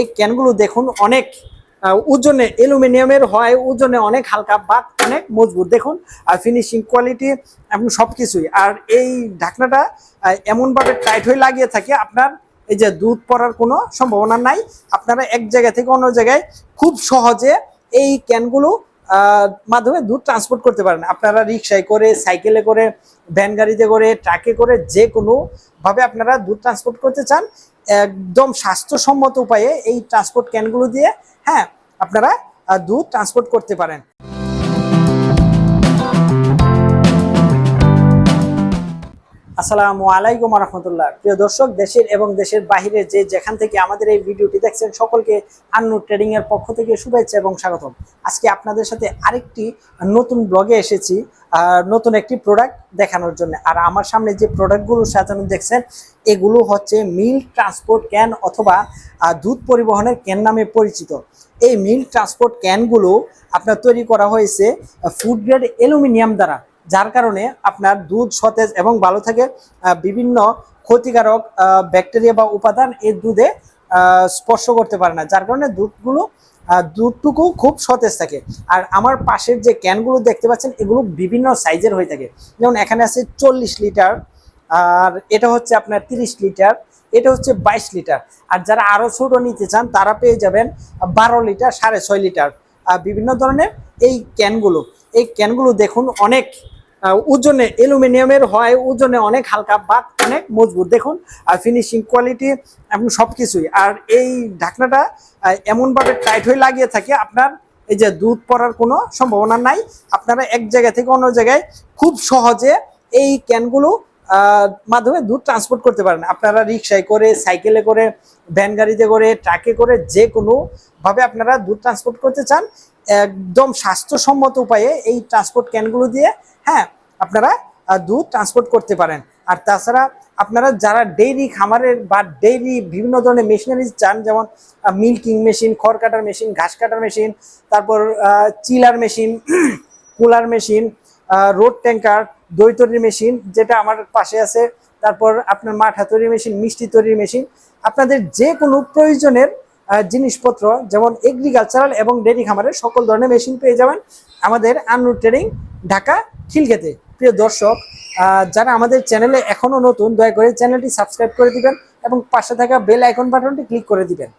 এই ক্যানগুলো দেখুন অনেক ওজনে অ্যালুমিনিয়ামের হয়, ওজনে অনেক হালকা বাট অনেক মজবুত। দেখুন, আর ফিনিশিং কোয়ালিটি এবং সব কিছুই আর এই ঢাকনাটা এমনভাবে টাইট হয়ে লাগিয়ে থাকে, আপনার এই যে দুধ পড়ার কোনো সম্ভাবনা নাই। আপনারা এক জায়গা থেকে অন্য জায়গায় খুব সহজে এই ক্যানগুলো মাধ্যমে দুধ ট্রান্সপোর্ট করতে পারেন। আপনারা রিক্সায় করে সাইকেলে করে ভ্যান গাড়িতে করে ট্রাকে করে যে কোনো ভাবে আপনারা দুধ ট্রান্সপোর্ট করতে চান, একদম স্বাস্থ্যসম্মত উপায়ে এই ট্রান্সপোর্ট ক্যানগুলো দিয়ে হ্যাঁ আপনারা দুধ ট্রান্সপোর্ট করতে পারেন। আসসালামু আলাইকুম রহমতুল্লাহ প্রিয় দর্শক, দেশের এবং দেশের বাহিরে যে যেখান থেকে আমাদের এই ভিডিওটি দেখছেন, সকলকে আন্নু ট্রেডিং এর পক্ষ থেকে শুভেচ্ছা এবং স্বাগতম। আজকে আপনাদের সাথে আরেকটি নতুন ব্লগে এসেছি নতুন একটি প্রোডাক্ট দেখানোর জন্য। আর আমার সামনে যে প্রোডাক্টগুলো সাজানো দেখছেন, এগুলো হচ্ছে মিল ট্রান্সপোর্ট ক্যান অথবা দুধ পরিবহনের ক্যান নামে পরিচিত। এই মিল ট্রান্সপোর্ট ক্যানগুলো আপনার তৈরি করা হয়েছে ফুড গ্রেড অ্যালুমিনিয়াম দ্বারা। যার কারণে আপনার দুধ, সতেজ এবং ভালো থাকে বিভিন্ন ক্ষতিকারক ব্যাকটেরিয়া বা উপাদান এই দুধে স্পর্শ করতে পারে না। যার কারণে দুধগুলো দুধটুকু খুব সতেজ থাকে। আর আমার পাশের যে ক্যানগুলো দেখতে পাচ্ছেন, এগুলো বিভিন্ন সাইজের হয়ে থাকে। যেমন এখানে আছে চল্লিশ লিটার, আর এটা হচ্ছে আপনার তিরিশ লিটার, এটা হচ্ছে বাইশ লিটার। আর যারা আরও ছোটো নিতে চান, তারা পেয়ে যাবেন বারো লিটার, সাড়ে ছয় লিটার। বিভিন্ন ধরনের এই ক্যানগুলো এই ক্যানগুলো দেখুন অনেক ওজনে অ্যালুমিনিয়ামের হয়, ওজনে অনেক হালকা বাট অনেক মজবুত। দেখুন, আর ফিনিশিং কোয়ালিটি এবং সব কিছুই আর এই ঢাকনাটা এমনভাবে টাইট হয়ে লাগিয়ে থাকে, আপনার এই যে দুধ পড়ার কোনো সম্ভাবনা নাই। আপনারা এক জায়গা থেকে অন্য জায়গায় খুব সহজে এই ক্যানগুলো মাধ্যমে দুধ ট্রান্সপোর্ট করতে পারেন। আপনারা রিক্সায় করে সাইকেলে করে ভ্যান গাড়িতে করে ট্রাকে করে যে কোনো ভাবে আপনারা দুধ ট্রান্সপোর্ট করতে চান, একদম স্বাস্থ্যসম্মত উপায়ে এই ট্রান্সপোর্ট ক্যানগুলো দিয়ে হ্যাঁ আপনারা দুধ ট্রান্সপোর্ট করতে পারেন। আর তাছাড়া আপনারা যারা ডেইরি খামারের বা ডেইরি বিভিন্ন ধরনের মেশিনারি চান, যেমন মিল্কিং মেশিন খড় কাটার মেশিন ঘাস কাটার মেশিন তারপর chiller machine cooler machine road tanker দই তৈরির মেশিন যেটা আমার পাশে আছে, তারপর আপনার মাঠা তৈরির মেশিন মিষ্টি তৈরির মেশিন আপনাদের যে কোনো প্রয়োজনের জিনিসপত্র, যেমন এগ্রিকালচারাল এবং ডেরি খামারের সকল ধরনের মেশিন পেয়ে যাবেন আমাদের আন্নু ট্রেডিং ঢাকা খিলগেতে প্রিয় দর্শক যারা আমাদের চ্যানেলে এখনও নতুন, দয়া করে চ্যানেলটি সাবস্ক্রাইব করে দিবেন এবং পাশে থাকা বেল আইকন বাটনটি ক্লিক করে দিবেন।